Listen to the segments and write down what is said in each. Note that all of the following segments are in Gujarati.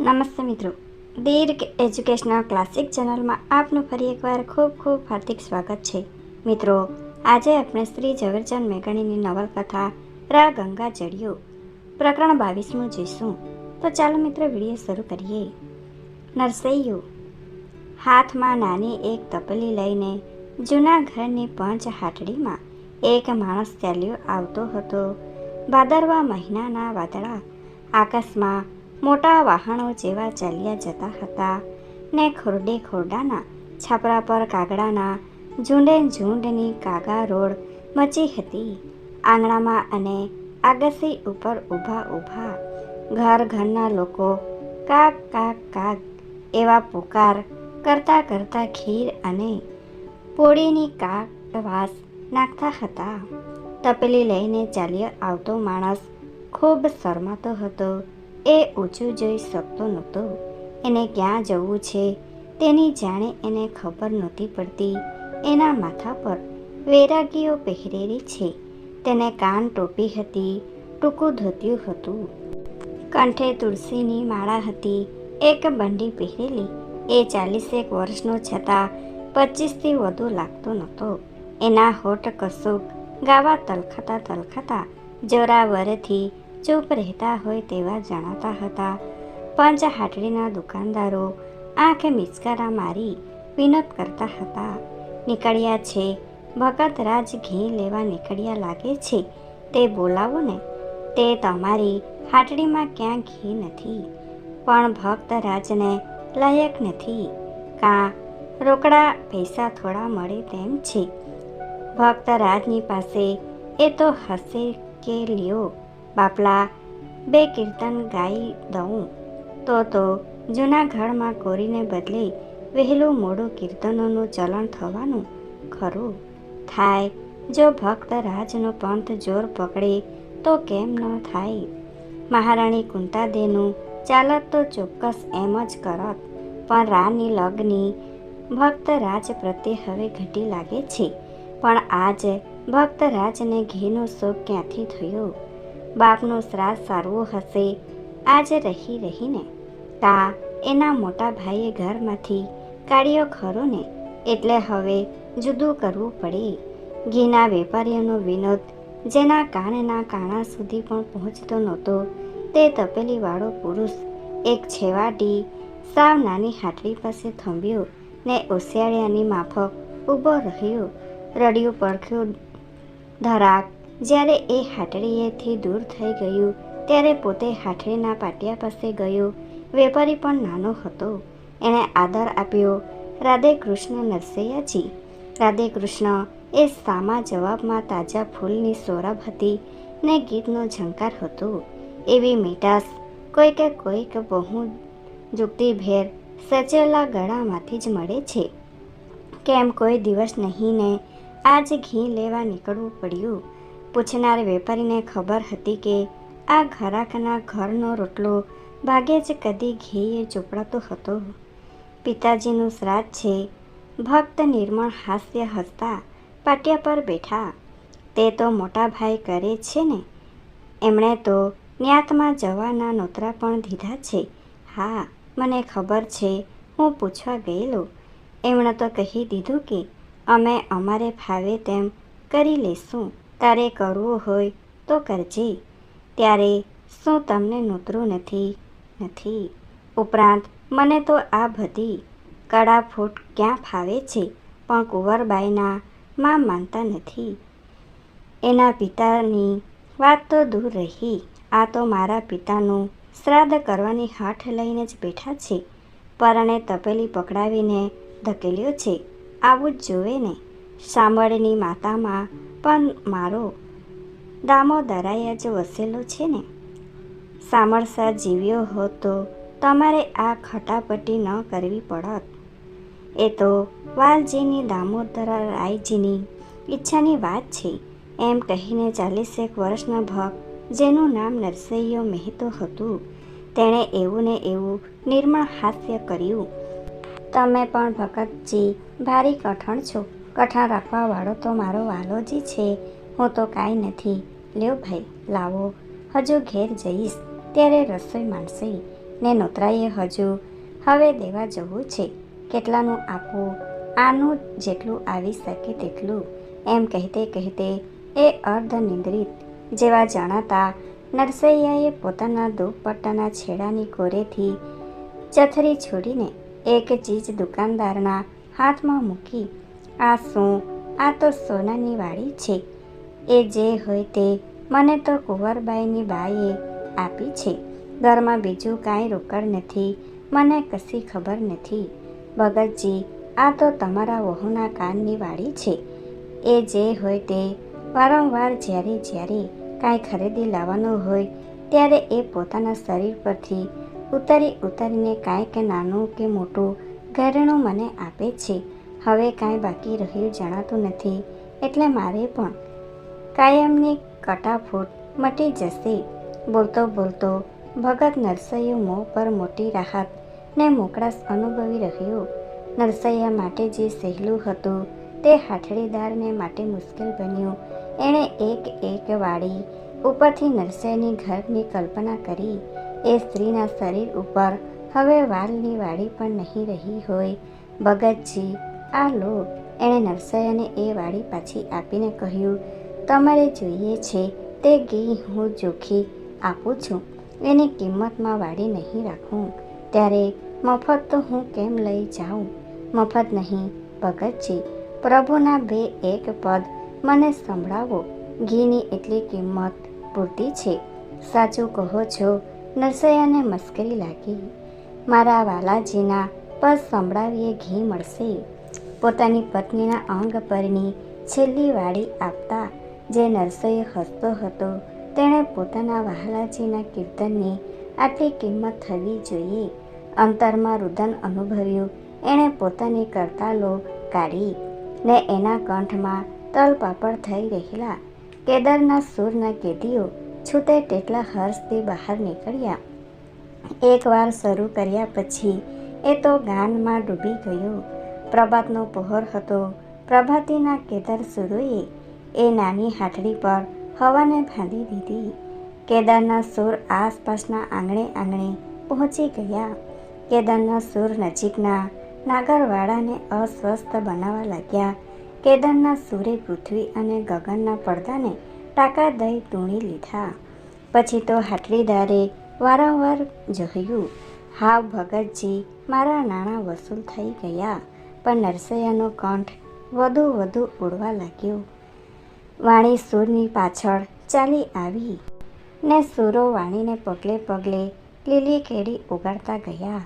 નમસ્તે મિત્રો. દીર્ઘ એજ્યુકેશનલ ક્લાસિક ચેનલમાં આપનું ફરી એકવાર ખૂબ ખૂબ હાર્દિક સ્વાગત છે. મિત્રો, આજે આપણે શ્રી ઝવેરચંદ મેઘાણીની નવલકથા રા ગંગા જડિયો પ્રકરણ બાવીસમું જોઈશું. તો ચાલો મિત્રો વીડિયો શરૂ કરીએ. નરસૈયું, હાથમાં નાની એક તપલી લઈને જૂના ઘરની પંચ હાટડીમાં એક માણસ ચાલ્યો આવતો હતો. ભાદરવા મહિનાના વાદળા આકાશમાં મોટા વાહણો જેવા ચાલ્યા જતા હતા ને ખોરડે ખોરડાના, છાપરા પર કાગડાના ઝૂંડે ઝૂંડની કાગા રોડ મચી હતી. આંગણામાં અને આગસી ઉપર ઊભા ઊભા ઘર ઘરના લોકો કાક કાક કાક એવા પુકાર કરતા કરતા ખીર અને પોળીની કાક વાસ નાખતા હતા. તપેલી લઈને ચાલ્યો આવતો માણસ ખૂબ શરમાતો હતો. એ ઊંચું જોઈ શકતો નહોતો. એને ક્યાં જવું છે? તેની જાણે એને ખબર નહોતી પડતી. એના માથા પર વેરાગીઓ પહેરેલી છે. તેને કાન ટોપી હતી. ટૂંકું ધોત્યું હતું. કંઠે તુલસીની માળા હતી. એક બંડી પહેરેલી. એ ચાલીસેક વર્ષનો છતાં પચીસથી વધુ લાગતો નહોતો. એના હોઠ કશુંક ગાવા તલખતા તલખતા જોરાવરથી ચૂપ રહેતા હોય તેવા જણાતા હતા. પંચ હાટડીના દુકાનદારો આંખે મિચકારા મારી વિનોદ કરતા હતા. નીકળ્યા છે. ભગત રાજ ઘી લેવા નીકળ્યા લાગે છે. તે બોલાવો ને. તે તમારી હાટડીમાં ક્યાં ઘી નથી. પણ ભક્ત રાજને લાયક નથી. કાં રોકડા પૈસા થોડા મળે તેમ છે. ભક્ત રાજની પાસે એ તો હશે કે લ્યો. બાપલા બે કીર્તન ગાઈ દઉં. તો તો જૂના ઘરમાં કોરીને બદલે વહેલું મોડું કીર્તનોનું ચલણ થવાનું ખરું. થાય, જો ભક્ત રાજનો પંથ જોર પકડે, તો કેમ ન થાય? મહારાણી કુંતાદેનું ચાલત તો ચોક્કસ એમ જ કરત, પણ રાની લગ્ની ભક્ત રાજ પ્રત્યે હવે ઘટી લાગે છે. પણ આજ ભક્ત રાજને ઘીનો શોખ ક્યાંથી થયો? બાપનો શ્રાદ્ધ સારવો હશે. આજ રહી રહીને તા એના મોટા ભાઈએ ઘરમાંથી કાઢ્યો ખરો ને એટલે હવે જુદું કરવું પડે. ઘીના વેપારીઓનો વિનોદ જેના કાનના કાણા સુધી પણ પહોંચતો નહોતો, તે તપેલીવાળો પુરુષ એક છેવાડી સાવ નાની હાટલી પાસે થંભ્યો ને ઓસિયાળિયાની માફક ઊભો રહ્યો, રડિયું પડખ્યું ધરાક જ્યારે એ હાટડીએથી દૂર થઈ ગયું, ત્યારે પોતે હાટડીના પાટિયા પાસે ગયો. વેપારી પણ નાનો હતો. એણે આદર આપ્યો, રાધે કૃષ્ણ નરસૈયાજી. રાધે કૃષ્ણ એ સામા જવાબમાં તાજા ફૂલની સોરભ હતી ને ગીતનો ઝંકાર હતો. એવી મીઠાશ, કોઈકે કોઈક બહુ જુગતી ભેર સચેલા ગળામાંથી જ મળે છે. કેમ કોઈ દિવસ નહીં ને આજ ઘી લેવા નીકળવું પડ્યું. પૂછનાર વેપારીને ખબર હતી કે આ ઘરાકના ઘરનો રોટલો ભાગે જ કદી ઘીએ ચોપડાતો હતો. પિતાજીનું શ્રાદ્ધ છે. ભક્ત નિર્મળ હાસ્ય હસતા પાટિયા પર બેઠા. તે તો મોટા ભાઈ કરે છે ને? એમણે તો ન્યાતમાં જવાના નોતરા પણ દીધા છે. હા, મને ખબર છે. હું પૂછવા ગયેલો. એમણે તો કહી દીધું કે અમે અમારે ફાવે તેમ કરી લેશું. તારે કરવું હોય તો કરજે. ત્યારે શું તમને નોતરું નથી? નથી. ઉપરાંત મને તો આ બધી કડા ફૂટ ક્યાં ફાવે છે? પણ કુંવરબાઈના માં માનતા નથી. એના પિતાની વાત તો દૂર રહી. આ તો મારા પિતાનું શ્રાદ્ધ કરવાની હાથ લઈને જ બેઠા છે. પરણે તપેલી પકડાવીને ધકેલ્યો છે. આવું જ જોવે ને. સાંભળની માતામાં પણ મારો દામોદરાય જ વસેલો છે ને? સામરસા જીવ્યો હોત તો તમારે આ ખટાપટી ન કરવી પડત. એ તો વાલજીની દામોદરા રાયજીની ઈચ્છાની વાત છે. એમ કહીને ચાલીસેક વર્ષના ભક્ત, જેનું નામ નરસૈયો મહેતો હતું, તેણે એવું ને એવું નિર્મળ હાસ્ય કર્યું. તમે પણ ભગતજી ભારી કઠણ છો. કઠણ રાખવાવાળો તો મારો વાલોજી છે. હું તો કાંઈ નથી. લ્યો ભાઈ, લાવો. હજુ ઘેર જઈશ. ત્યારે રસોઈ માંડશે. ને નોતરાઈએ હજુ. હવે દેવા જવું છે. કેટલાનું આપવું? આનું જેટલું આવી શકે તેટલું. એમ કહેતે કહેતે એ અર્ધનિંદ્રિત જેવા જણાતા નરસૈયાએ પોતાના દુપટ્ટાના છેડાની કોરેથી ચથરી છોડીને એક ચીજ દુકાનદારના હાથમાં મૂકી આ શું? આ તો સોનાની વાડી છે. એ જે હોય તે મને તો કુંવરબાઈની બાઈએ આપી છે. ઘરમાં બીજું કાંઈ રોકડ નથી. મને કશી ખબર નથી. ભગતજી, આ તો તમારા વહુના કાનની વાડી છે. એ જે હોય તે વારંવાર જ્યારે જ્યારે કાંઈ ખરીદી લાવવાનું હોય ત્યારે એ પોતાના શરીર પરથી ઉતરી ઉતરીને કાંઈ કે નાનું કે મોટું ઘરેણું મને આપે છે. હવે કાંઈ બાકી રહ્યું જણાતું નથી, એટલે મારે પણ કાયમની કટાફૂટ મટી જશે. બોલતો બોલતો ભગત નરસૈયું મોં પર મોટી રાહત ને મોકળાશ અનુભવી રહ્યો. નરસૈયા માટે જે સહેલું હતું તે હાથડીદારને માટે મુશ્કેલ બન્યું. એણે એક એક વાળી ઉપરથી નરસૈયાની ઘરની કલ્પના કરી. એ સ્ત્રીના શરીર ઉપર હવે વાલની વાડી પણ નહીં રહી હોય. ભગતજી આ લો એણે નરસૈયાને એ વાડી પાછી આપીને કહ્યું, તમારે જોઈએ છે તે ઘી હું જોખી આપું છું. એની કિંમતમાં વાડી નહીં રાખું. ત્યારે મફત તો હું કેમ લઈ જાઉં? મફત નહીં, ભગતજી. પ્રભુના બે એક પદ મને સંભળાવો. ઘીની એટલી કિંમત પૂરતી છે. સાચું કહો છો. નરસૈયાને મસ્કરી લાગી. મારા વાલાજીના પદ સંભળાવીએ ઘી મળશે. પોતાની પત્નીના અંગ પરની છેલ્લી વાળી આપતા જે નરસૈયો હસતો હતો, તેણે પોતાના વહાલાજીના કીર્તનની આટલી કિંમત થવી જોઈએ. અંતરમાં રુદન અનુભવ્યું, એણે પોતાની કરતાલો કાઢી ને એના કંઠમાં તલપાપડ થઈ રહેલા કેદારના સૂરના કેદીઓ છૂટે તેટલા હર્ષથી બહાર નીકળ્યા. એકવાર શરૂ કર્યા પછી એ તો ગાનમાં ડૂબી ગયો. પ્રભાતનો પહોર હતો. પ્રભાતીના કેદાર સુરોએ એ નાની હાથડી પર હવાને બાંધી દીધી. કેદારના સૂર આસપાસના આંગણે આંગણે પહોંચી ગયા. કેદારના સૂર નજીકના નાગરવાડાને અસ્વસ્થ બનાવવા લાગ્યા. કેદારના સૂરે પૃથ્વી અને ગગનના પડદાને ટાંકા દઈ તૂણી લીધા. પછી તો હાટલીદારે વારંવાર જોયું હાવ ભગતજી, મારા નાણાં વસૂલ થઈ ગયા. પણ નરસૈયાનો કંઠ વધુ વધુ ઉડવા લાગ્યો. વાણી સૂરની પાછળ ચાલી આવી ને સૂરો વાણીને પગલે પગલે લીલી કેડી ઉગાડતા ગયા.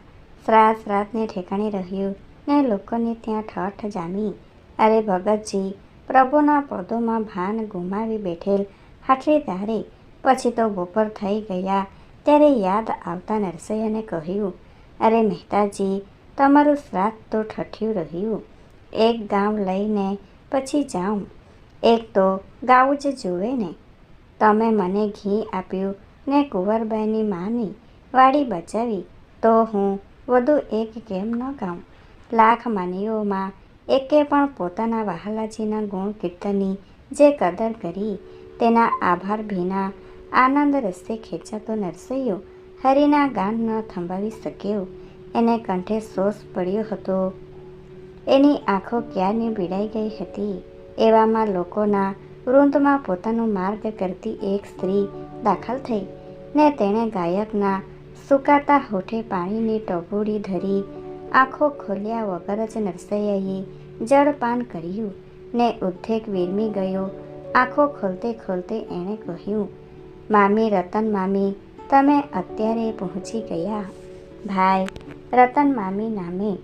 શ્રાદ્ધ શ્રાદ્ધને ઠેકાણે રહ્યું ને લોકોને ત્યાં ઠઠ જામી. અરે ભગતજી, પ્રભુના પદોમાં ભાન ગુમાવી બેઠેલ હાથીદારે પછી તો બપોર થઈ ગયા ત્યારે યાદ આવતા નરસૈયાને કહ્યું, અરે મહેતાજી તમારું શ્રાદ્ધ તો ઠઠ્યું રહ્યું. એક ગામ લઈને પછી જાઉં. એક તો ગાવું જ જુએ ને. તમે મને ઘી આપ્યું ને કુંવરબાઈની માની વાડી બચાવી, તો હું વધુ એક કેમ ન ગાઉં? લાખ માનીઓમાં એકે પણ પોતાના વહાલાજીના ગુણ કીર્તનની જે કદર કરી, તેના આભાર ભીના આનંદ રસ્તે ખેંચાતો નરસૈયો હરિના ગાન ન થંભાવી શક્યો. એને કંઠે સોસ પડ્યો હતો. એની આંખો ક્યારની પીડાઈ ગઈ હતી? એવામાં લોકોના વૃંદમાં પોતાનો માર્ગ કરતી એક સ્ત્રી દાખલ થઈ ને તેણે ગાયકના સુકાતા હોઠે પાણીની ટબુડી ધરી આંખો ખોલ્યા વગર જ નરસૈયાએ જળપાન કર્યું ને ઉદ્વેગ વિરમી ગયો. આંખો ખોલતે ખોલતે એણે કહ્યું, મામી રતન મામી, તમે અત્યારે પહોંચી ગયા. ભાઈ રતન મામી નામે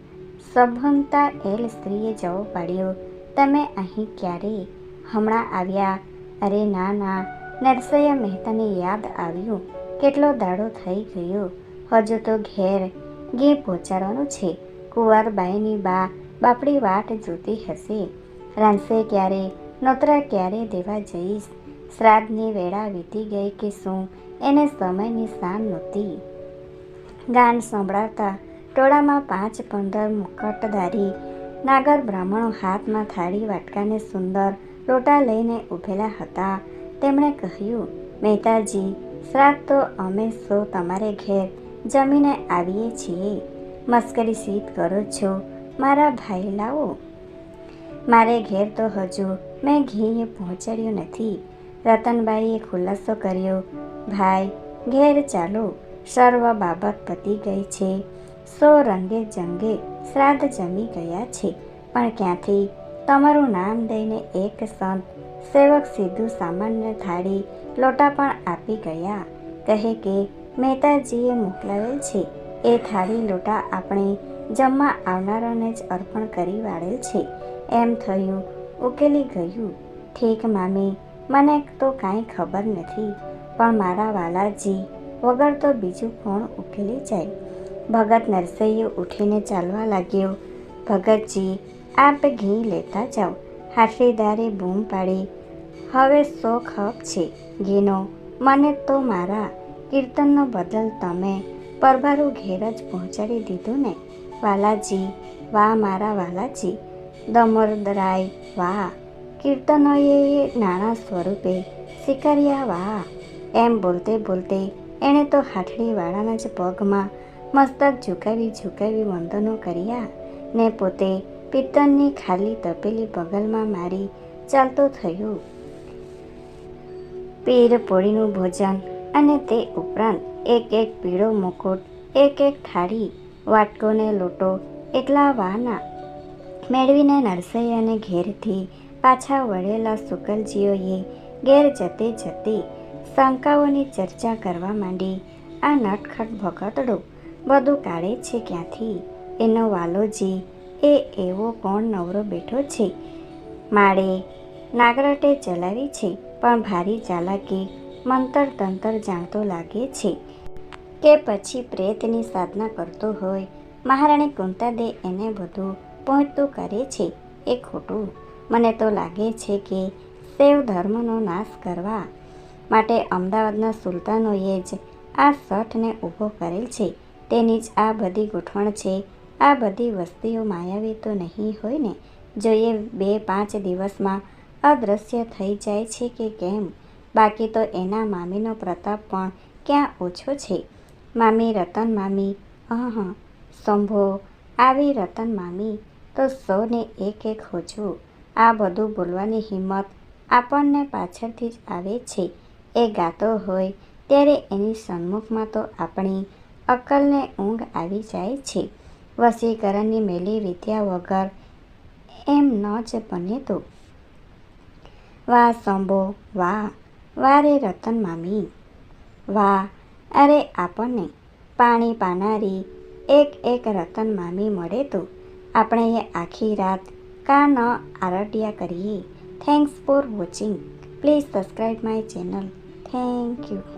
સભનતા એલ સ્ત્રીએ જવો પાડ્યો, તમે અહીં ક્યારે હમણાં આવ્યા? અરે ના ના. નરસૈયા મહેતાને યાદ આવ્યું કેટલો દાડો થઈ ગયો. હજુ તો ઘેર ઘી પહોંચાડવાનું છે. કુંવરબાઈની બા બાપડી વાટ જોતી હશે. રાંધશે ક્યારે? નોતરા ક્યારે દેવા જઈશ? શ્રાદ્ધની વેળા વીતી ગઈ કે શું? એને સમયની સાન નહોતી. ગાન સંભળાવતા ટોળામાં પાંચ પંદર મુકટધારી નાગર બ્રાહ્મણો હાથમાં થાળી વાટકાને સુંદર લોટા લઈને ઊભેલા હતા. તેમણે કહ્યું, મહેતાજી, શ્રાદ્ધ તો અમે સો તમારે ઘેર જમીને આવીએ છીએ. મસ્કરી સીત કરો છો, મારા ભાઈ લાવો. મારે ઘેર તો હજુ મેં ઘી પહોંચાડ્યું નથી. રતનબાઈએ ખુલાસો કર્યો, ભાઈ, ઘેર ચાલો. સર્વ બાબત પતી ગઈ છે. સો રંગે જંગે શ્રાદ્ધ જમી ગયા છે. પણ ક્યાંથી? તમારું નામ દઈને એક સંત સેવક સીધું સામાન્ય થાળી લોટા પણ આપી ગયા. કહે કે, મહેતાજીએ મોકલાવેલ છે. એ થાળી લોટા આપણે જમવા આવનારાને જ અર્પણ કરી વાળેલ છે. એમ થયું, ઉકેલી ગયું. ઠીક મામી, મને તો કાંઈ ખબર નથી, પણ મારા વાલાજી વગર તો બીજું કોણ ઉકેલી જાય? ભગત નરસૈયો ઉઠીને ચાલવા લાગ્યો. ભગતજી, આપ ઘી લેતા જાઓ. હાથીદારે બૂમ પાડી. હવે સો ખપ છે, ઘીનો. મને તો મારા કીર્તનનો બદલ તમે પરભારું ઘેર જ પહોંચાડી દીધું ને. વાલાજી, વાહ મારા વાલાજી. દમરદરાય વાહ. કીર્તનોએ નાણાં સ્વરૂપે શિકાર્યા વાહ. એમ બોલતે બોલતે એણે તો હાથડીવાળાના જ પગમાં મસ્તક ઝુકાવી ઝુકાવી વંદનો કર્યા ને પોતે પિત્તનની ખાલી તપેલી બગલમાં મારી ચાલતો થયો. પીર પોળીનું ભોજન અને તે ઉપરાંત એક એક પીળો મુકુટ, એક એક થાળી વાટકો ને લોટો એટલા વાના મેળવીને નરસૈયાને ઘેરથી પાછા વળેલા સુકલજીઓએ ઘેર જતે જતે શંકાઓની ચર્ચા કરવા માંડી. આ નટખટ ભગતડો બધું કાઢે છે ક્યાંથી? એનો વાલોજી એ એવો કોણ નવરો બેઠો છે? માળે નાગરટે ચલાવી છે, પણ ભારી ચાલાકી, મંતર તંતર જાણતો લાગે છે. કે પછી પ્રેતની સાધના કરતો હોય, મહારાણી કુંતાદે એને બધું પહોંચતું કરે છે, એ ખોટું. મને તો લાગે છે કે શૈવ ધર્મનો નાશ કરવા માટે અમદાવાદના સુલતાનોએ જ આ સઠને ઊભો કરેલ છે. તેની જ આ બધી ગોઠવણ છે. આ બધી વસ્તીઓ માયાવી તો નહીં હોય ને? જોઈએ બે પાંચ દિવસમાં અદૃશ્ય થઈ જાય છે કે કેમ? બાકી તો એના મામીનો પ્રતાપ પણ ક્યાં ઓછો છે? મામી રતન મામી, અહ સંભો આવી રતન મામી તો સૌને એક એક હોજવું આ બધું બોલવાની હિંમત આપણને પાછળથી જ આવે છે. એ ગાતો હોય ત્યારે એની સન્મુખમાં તો આપણી અક્કલને ઊંઘ આવી જાય છે. વસીકરણની મેલી વિદ્યા વગર એમ ન જ બને તો. વાહ સંભો વાહ વાહ રે રતન મામી. વાહ, અરે આપણને પાણી પાનારી એક એક રતન મામી મળે તો આપણે એ આખી રાત કા ન આરટ્યા કરીએ. Thanks for watching please subscribe my channel thank you